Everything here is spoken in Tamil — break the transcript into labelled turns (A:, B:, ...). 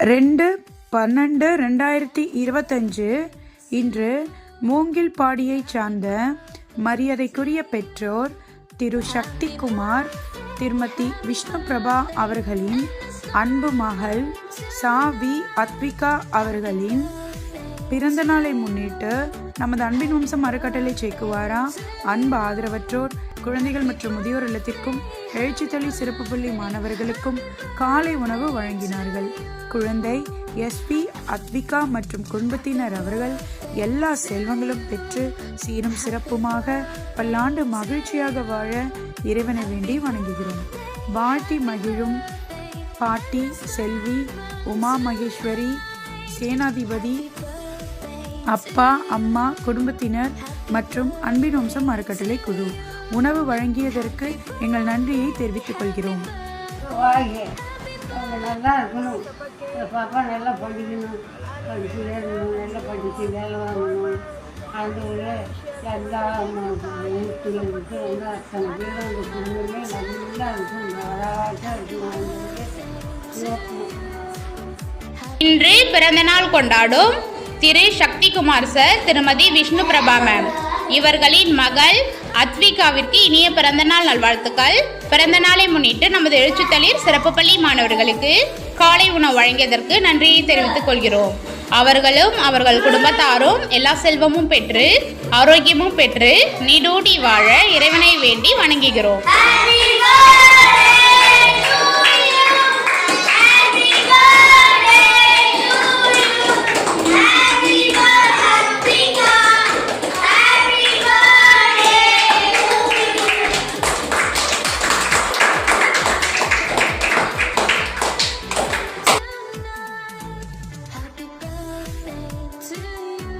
A: ரெண்டு பன்னெண்டு ரெண்டாயிரத்தி இருபத்தஞ்சு இன்று மூங்கில் பாடியை சார்ந்த மரியாதைக்குரிய பெற்றோர் திரு சக்திகுமார் திருமதி விஷ்ணு பிரபா அவர்களின் அன்பு மகள் சா வி அத்விகா அவர்களின் பிறந்த நாளை முன்னிட்டு நமது அன்பின் வம்சம் அறக்கட்டளை சேக்குவாரா அன்பு ஆதரவற்றோர் குழந்தைகள் மற்றும் முதியோர் இல்லத்திற்கும் எழுச்சித்தளி சிறப்பு பள்ளி மாணவர்களுக்கும் காலை உணவு வழங்கினார்கள். குழந்தை எஸ்பி அத்விகா மற்றும் குடும்பத்தினர் அவர்கள் எல்லா செல்வங்களும் பெற்று சீரும் சிறப்புமாக பல்லாண்டு மகிழ்ச்சியாக வாழ இறைவனை வேண்டி வணங்குகிறோம். வாழ்த்தி மகிழும் பாட்டி செல்வி உமா மகேஸ்வரி சேனாதிபதி அப்பா அம்மா குடும்பத்தினர் மற்றும் அன்பின் வம்சம் அறக்கட்டளை குழு. உணவு வழங்கியதற்கு எங்கள் நன்றியை தெரிவித்துக் கொள்கிறோம்.
B: நல்லா இருக்கணும். இந்த பாப்பா நல்லா படிக்கணும். படிச்சு வேணும் நல்லா படித்து வேலை வாங்கணும். அந்த ஒரு எல்லா வீட்டில் இருக்கு வந்து அத்தனை பேர் அந்த குடும்பமே நல்லா இருக்கும். நல்லாவாட்டாக இருக்கும்
C: இன்று பிறந்தநாள் கொண்டாடும் திரு சக்திகுமார் சார் திருமதி விஷ்ணு பிரபா மேம் இவர்களின் மகள் அத்விகாவிற்கு இனிய பிறந்தநாள் நல்வாழ்த்துக்கள். பிறந்த நாளை முன்னிட்டு நமது எழுச்சித்தளிர் சிறப்பு பள்ளி மாணவர்களுக்கு காலை உணவு வழங்கியதற்கு நன்றியை தெரிவித்துக் கொள்கிறோம். அவர்களும் அவர்கள் குடும்பத்தாரும் எல்லா செல்வமும் பெற்று ஆரோக்கியமும் பெற்று நீடூடி வாழ இறைவனை வேண்டி வணங்குகிறோம்.